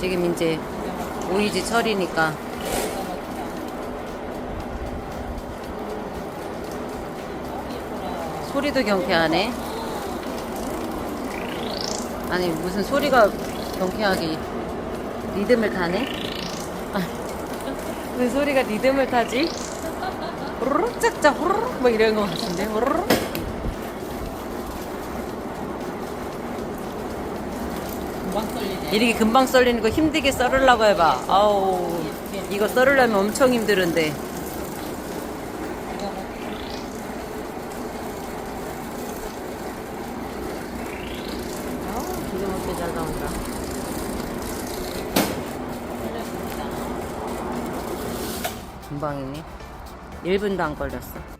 지금 이제 오이지 철이니까 소리도 경쾌하네. 아니 무슨 소리가 경쾌하게 리듬을 타네? 아, 왜 소리가 리듬을 타지? 호로록 짝짝 호로록 뭐 이런 거 같은데 호로록 금방 썰리네. 이렇게 금방 썰리는 거 힘들게 썰으려고 해봐. 아우 이거 썰으려면 엄청 힘들은데. 금방이네. 1분도 안 걸렸어